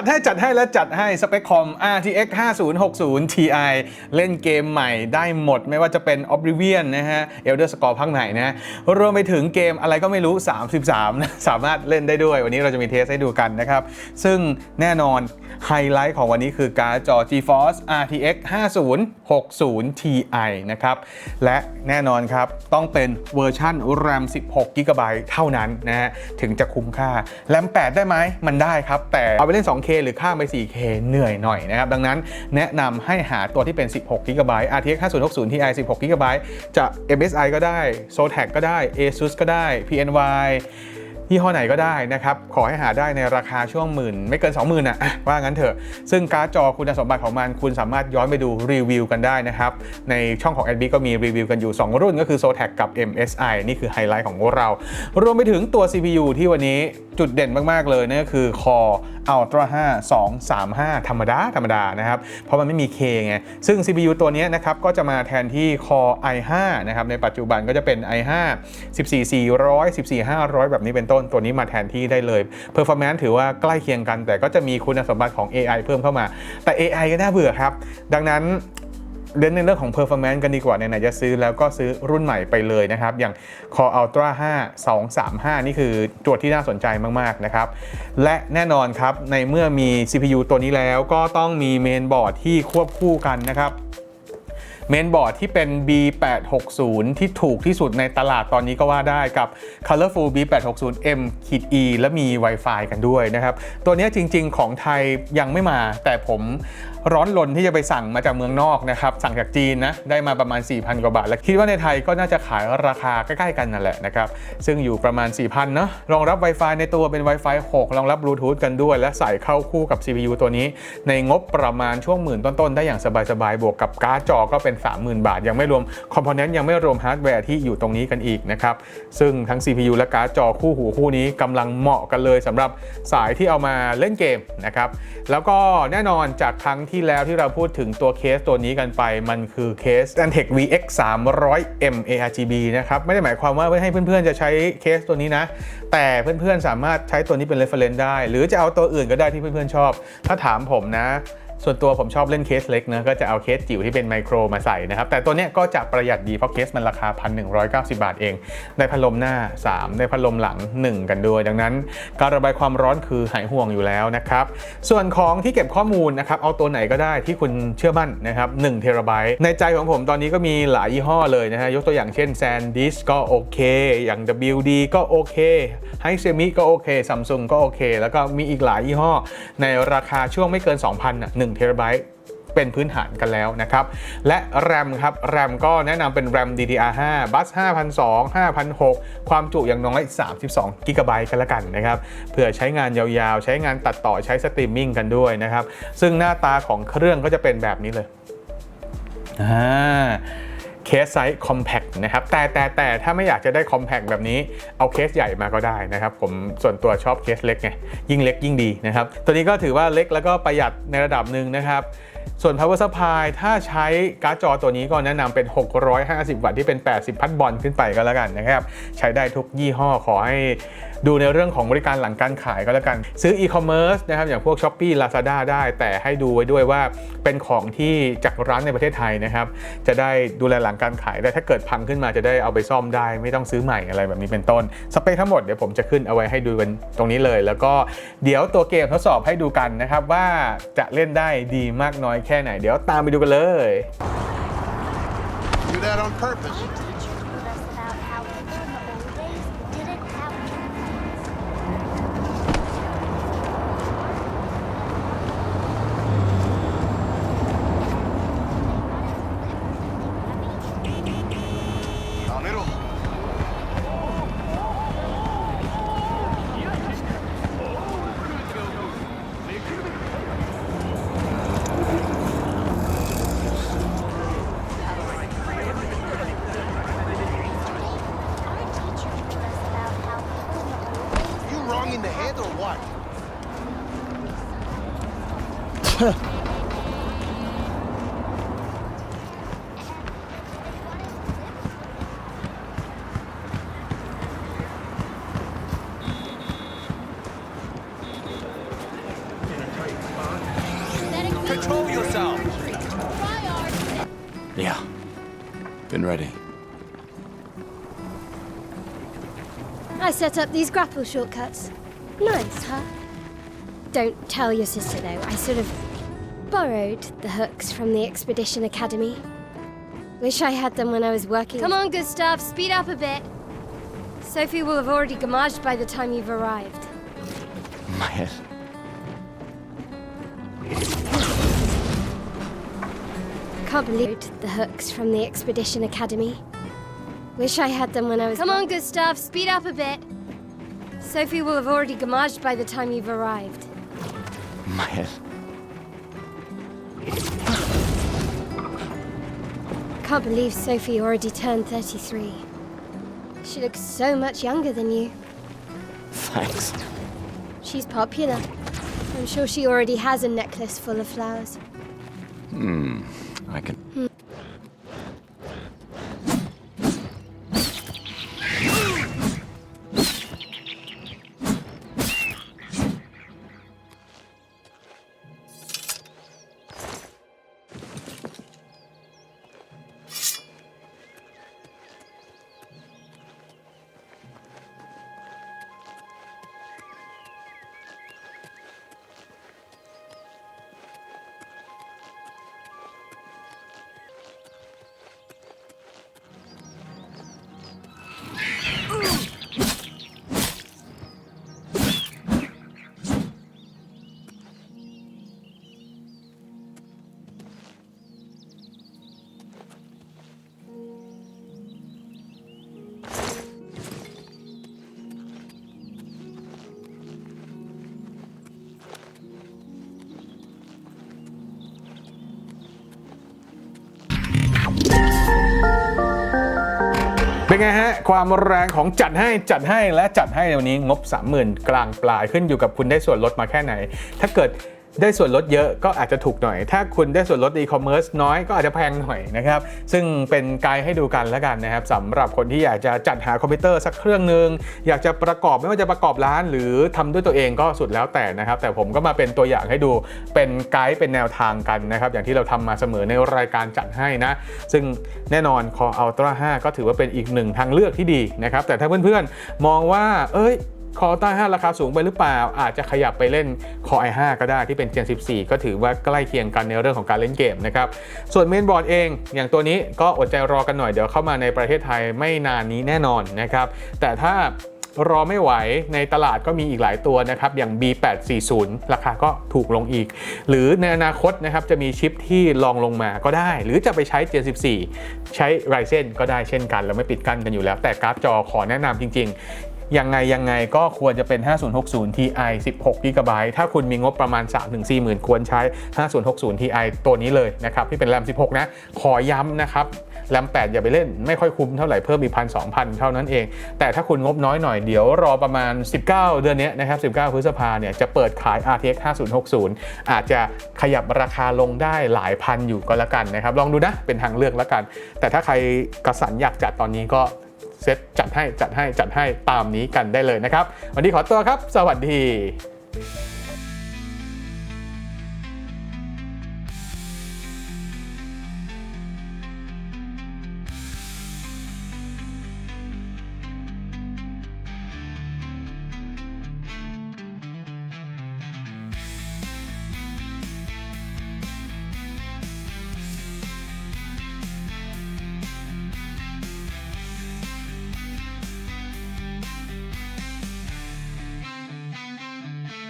จัดให้จัดให้และจัดให้สเปคคอม RTX 5060 Ti เล่นเกมใหม่ได้หมดไม่ว่าจะเป็น Oblivion นะฮะ Elder Scrolls ภาคใหม่นะรวมไปถึงเกมอะไรก็ไม่รู้ 33 นะสามารถเล่นได้ด้วย วันนี้เราจะมีเทสให้ดูกันนะครับ ซึ่งแน่นอนไฮไลท์ของวันนี้คือการ์ดจอ GeForce RTX 5060 Ti นะครับ และแน่นอนครับ ต้องเป็นเวอร์ชัน RAM 16 GB เท่านั้นนะฮะถึงจะคุ้มค่าแรม8ได้ไหมมันได้ครับ แต่เอาไปเล่น 2K หรือข้ามไป 4K เหนื่อยหน่อยนะครับ ดังนั้นแนะนำให้หาตัวที่เป็น 16 GB RTX 5060 Ti 16 GB จะ MSI ก็ได้ Zotac ก็ได้ ASUS ก็ได้ PNY ยี่ห้อไหนก็ได้นะครับ ขอให้หาได้ในราคาช่วงหมื่น ไม่เกิน 20,000นะอะว่างั้นเถอะ ซึ่งการ์ดจอคุณสมบัติของมัน คุณสามารถย้อนไปดูรีวิวกันได้นะครับ ในช่องของ a d b ก็มีรีวิวกันอยู่ 2 รุ่นก็คือ Zotac กับ MSI นี่คือไฮไลท์ของเรา รวมไปถึงตัว CPU ที่วันนี้จุดเด่นมาก ๆ เลยนั่นก็คือ Core Ultra 5 235 ธรรมดา ธรรมดานะครับ เพราะมันไม่มี K ไง ซึ่ง CPU ตัวนี้นะครับ ก็จะมาแทนที่ Core i5 นะครับ ในปัจจุบันก็จะเป็น i5 14400 14500 แบบนี้เป็นต้นตัวนี้มาแทนที่ได้เลย Performance ถือว่าใกล้เคียงกัน แต่ก็จะมีคุณสมบัติของ AI เพิ่มเข้ามา แต่ AI ก็น่าเบื่อครับ ดังนั้นเน้นในเรื่องของ performance กันดีกว่าไหนๆจะซื้อแล้วก็ซื้อรุ่นใหม่ไปเลยนะครับ อย่าง Core Ultra 5 235 นี่คือตัวที่น่าสนใจมาก ๆ นะครับ และแน่นอนครับ ในเมื่อมี CPU ตัวนี้แล้วก็ต้องมีเมนบอร์ดที่ควบคู่กันนะครับ เมนบอร์ดที่เป็น B860 ที่ถูกที่สุดในตลาดตอนนี้ก็ว่าได้กับ Colorful B860M E และมี Wi-Fi กันด้วยนะครับ ตัวนี้จริงๆของไทยยังไม่มา แต่ผมร้อนรนที่จะไปสั่งมาจากเมืองนอกนะครับ สั่งจากจีนนะ ได้มาประมาณ 4,000 กว่าบาท และคิดว่าในไทยก็น่าจะขายราคาใกล้ๆกันนั่นแหละนะครับ ซึ่งอยู่ประมาณ 4,000เนาะรองรับ Wi-Fi ในตัวเป็น Wi-Fi 6 รองรับบลูทูธกันด้วย และใส่เข้าคู่กับ CPU ตัวนี้ ในงบประมาณช่วงหมื่นต้นๆ ได้อย่างสบายๆ บวกกับการ์ดจอก็เป็น30,000 บาท ยังไม่รวมคอมโพเนนต์ยังไม่รวมฮาร์ดแวร์ที่อยู่ตรงนี้กันอีกนะครับ ซึ่งทั้ง CPU และการ์ดจอคู่หูคู่นี้กำลังเหมาะกันเลยสำหรับสายที่เอามาเล่นเกมนะครับ แล้วก็แน่นอนจากครั้งที่แล้วที่เราพูดถึงตัวเคสตัวนี้กันไป มันคือเคส Antec VX 300M ARGB นะครับไม่ได้หมายความว่าให้เพื่อนๆจะใช้เคสตัวนี้นะ แต่เพื่อนๆสามารถใช้ตัวนี้เป็น reference ได้ หรือจะเอาตัวอื่นก็ได้ที่เพื่อนๆชอบ ถ้าถามผมนะ ส่วนตัวผมชอบเล่นเคสเล็กนะก็จะเอาเคสจิ๋วที่เป็นไมโครมาใส่นะครับ แต่ตัวเนี้ยก็จะประหยัดดีเพราะเคสมันราคา 1,190 บาทเอง ได้พัดลมหน้า 3 ได้พัดลมหลัง 1 กันด้วย ดังนั้น การระบายความร้อนคือหายห่วงอยู่แล้วนะครับ ส่วนของที่เก็บข้อมูลนะครับ เอาตัวไหนก็ได้ที่คุณเชื่อมั่นนะครับ1เทราไบต์ในใจของผมตอนนี้ก็มีหลายยี่ห้อเลยนะฮะยกตัวอย่างเช่น SanDisk ก็โอเค อย่าง WD ก็โอเค h i s e m i ก็โอเค Samsung ก็โอเค แล้วก็มีอีกหลายยี่ห้อ ในราคาช่วงไม่เกิน 2,000น่ะ1เทราไบต์เป็นพื้นฐานกันแล้วนะครับ และ RAM ครับ RAM ก็แนะนำเป็น RAM DDR5 บัส5,200 5,600ความจุอย่างน้อย 32กิกะไบต์กันละกันนะครับ เพื่อใช้งานยาวๆ ใช้งานตัดต่อใช้สตรีมมิ่งกันด้วยนะครับ ซึ่งหน้าตาของเครื่องก็จะเป็นแบบนี้เลยอ่า เคสไซส์คอมแพ t นะครับแต่แต่แต่ถ้าไม่อยากจะได้คอมแพ t แบบนี้เอาเคสใหญ่มาก็ได้นะครับ ผมส่วนตัวชอบเคสเล็กไงยิ่งเล็กยิ่งดีนะครับ ตัวนี้ก็ถือว่าเล็กแล้วก็ประหยัดในระดับหนึ่งนะครับส่วน power supply ถ้าใช้การ์ดจอตัวนี้ก็แนะนำเป็น 650 วัตต์ที่เป็น 80 พัดบอลขึ้นไปก็แล้วกันนะครับ ใช้ได้ทุกยี่ห้อขอให้ ดูในเรื่องของบริการหลังการขายก็แล้วกัน ซื้อ e-commerce นะครับอย่างพวก Shopee Lazada ได้ แต่ให้ดูไว้ด้วยว่าเป็นของที่จากร้านในประเทศไทยนะครับจะได้ดูแลหลังการขายได้ถ้าเกิดพังขึ้นมาจะได้เอาไปซ่อมได้ ไม่ต้องซื้อใหม่อะไรแบบนี้เป็นต้นสเปคทั้งหมดเดี๋ยวผมจะขึ้นเอาไว้ให้ดูกันตรงนี้เลย แล้วก็เดี๋ยวตัวเกมทดสอบให้ดูกันนะครับว่าจะเล่นได้ดีมากน้อยแค่ไหน เดี๋ยวตามไปดูกันเลย Do that on purpose. Control yourself. Yeah. Been ready. I set up these grapple shortcuts. Nice, huh? Don't tell your sister though, I sort of borrowed the hooks from the Expedition Academy. Wish I had them when I was working. Come on, Gustav, speed up a bit. Sophie will have already gamaged by the time you've arrived. My head. Can't believe the hooks from the Expedition Academy. Wish I had them when I was. Come on, Gustav, speed up a bit. Sophie will have already gamaged by the time you've arrived. My head. Can't believe Sophie already turned 33. She looks so much younger than you. Thanks. She's popular. I'm sure she already has a necklace full of flowers. Hmm, I can. เไงฮะ ความแรงของจัดให้จัดให้และจัดให้ในวันนี้งบ 30,000 กลางปลายขึ้นอยู่กับคุณได้ส่วนลดมาแค่ไหน ถ้าเกิด ได้ส่วนลดเยอะก็อาจจะถูกหน่อย ถ้าคุณได้ส่วนลดอีคอมเมิร์ซน้อยก็อาจจะแพงหน่อยนะครับ ซึ่งเป็นไกด์ให้ดูกันแล้วกันนะครับสำหรับคนที่อยากจะจัดหาคอมพิวเตอร์สักเครื่องหนึ่งอยากจะประกอบไม่ว่าจะประกอบร้าน หรือทำด้วยตัวเองก็สุดแล้วแต่นะครับ แต่ผมก็มาเป็นตัวอย่างให้ดูเป็นไกด์เป็นแนวทางกันนะครับอย่างที่เราทำมาเสมอในรายการจัดให้นะ ซึ่งแน่นอน Core Ultra 5ก็ถือว่าเป็นอีกหนึ่งทางเลือกที่ดีนะครับแต่ถ้าเพื่อนๆมองว่าเอ้ย คอ Ultra 5ราคาสูงไปหรือเปล่า อาจจะขยับไปเล่น Core i5 ก็ได้ที่เป็น Gen 14 ก็ถือว่าใกล้เคียงกันในเรื่องของการเล่นเกมนะครับ ส่วนเมนบอร์ดเอง อย่างตัวนี้ก็อดใจรอกันหน่อยเดี๋ยวเข้ามาในประเทศไทยไม่นานนี้แน่นอนนะครับ แต่ถ้ารอไม่ไหวในตลาดก็มีอีกหลายตัวนะครับ อย่าง B840 ราคาก็ถูกลงอีก หรือในอนาคตนะครับจะมีชิปที่ลองลงมาก็ได้ หรือจะไปใช้ Gen 14 ใช้ Ryzen ก็ได้เช่นกัน เราไม่ปิดกั้นกันอยู่แล้ว แต่การ์ดจอขอแนะนำจริง ๆ ยังไงยังไงก็ควรจะเป็น 5060 Ti 16 GB ถ้าคุณมีงบประมาณ 3-4หมื่นควรใช้ 5060 Ti ตัวนี้เลยนะครับที่เป็นแรม 16 นะ ขอย้ำนะครับแรม 8 อย่าไปเล่นไม่ค่อยคุ้มเท่าไหร่เพิ่มอีกพันสองพันเท่านั้นเอง แต่ถ้าคุณงบน้อยหน่อยเดี๋ยวรอประมาณ 19 เดือนนี้นะครับ 19 พฤษภาเนี่ยจะเปิดขาย RTX 5060 อาจจะขยับราคาลงได้หลายพันอยู่ก็แล้วกันนะครับ ลองดูนะ เป็นทางเลือกแล้วกัน แต่ถ้าใครกระสันอยากจัดตอนนี้ก็ เซตจัดให้จัดให้จัดให้ตามนี้กันได้เลยนะครับ วันนี้ขอตัวครับ สวัสดี